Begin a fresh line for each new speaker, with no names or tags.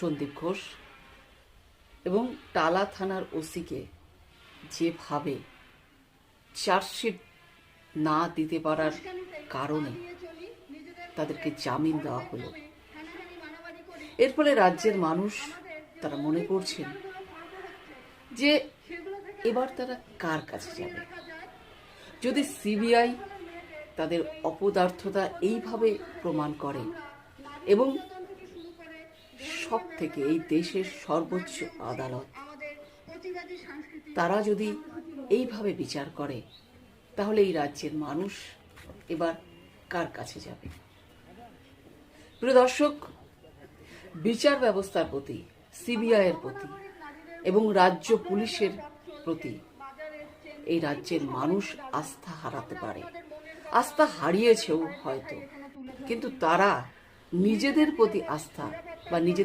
সন্দীপ ঘোষ এবং টালা থানার ওসিকে যেভাবে চার্জশিট না দিতে পারার কারণে তাদেরকে জামিন দেওয়া হলো। এর ফলে রাজ্যের মানুষ তারা মনে করছেন যে এবার তারা কার কাছে যাবে? যদি সিবিআই তাদের অপদার্থতা এইভাবে প্রমাণ করে এবং সব থেকে এই দেশের সর্বোচ্চ আদালত। তারা যদি এইভাবে বিচার করে, তাহলে এই রাজ্যের মানুষ এবার কার কাছে যাবে? প্রিয় দর্শক, বিচার ব্যবস্থার প্রতি সিবিআই এর প্রতি এবং রাজ্য পুলিশের প্রতি এই রাজ্যের মানুষ আস্থা হারাতে পারে। আস্থা হারিয়েছেও হয়তো, কিন্তু তারা নিজেদের প্রতি আস্থা বা নিজেদের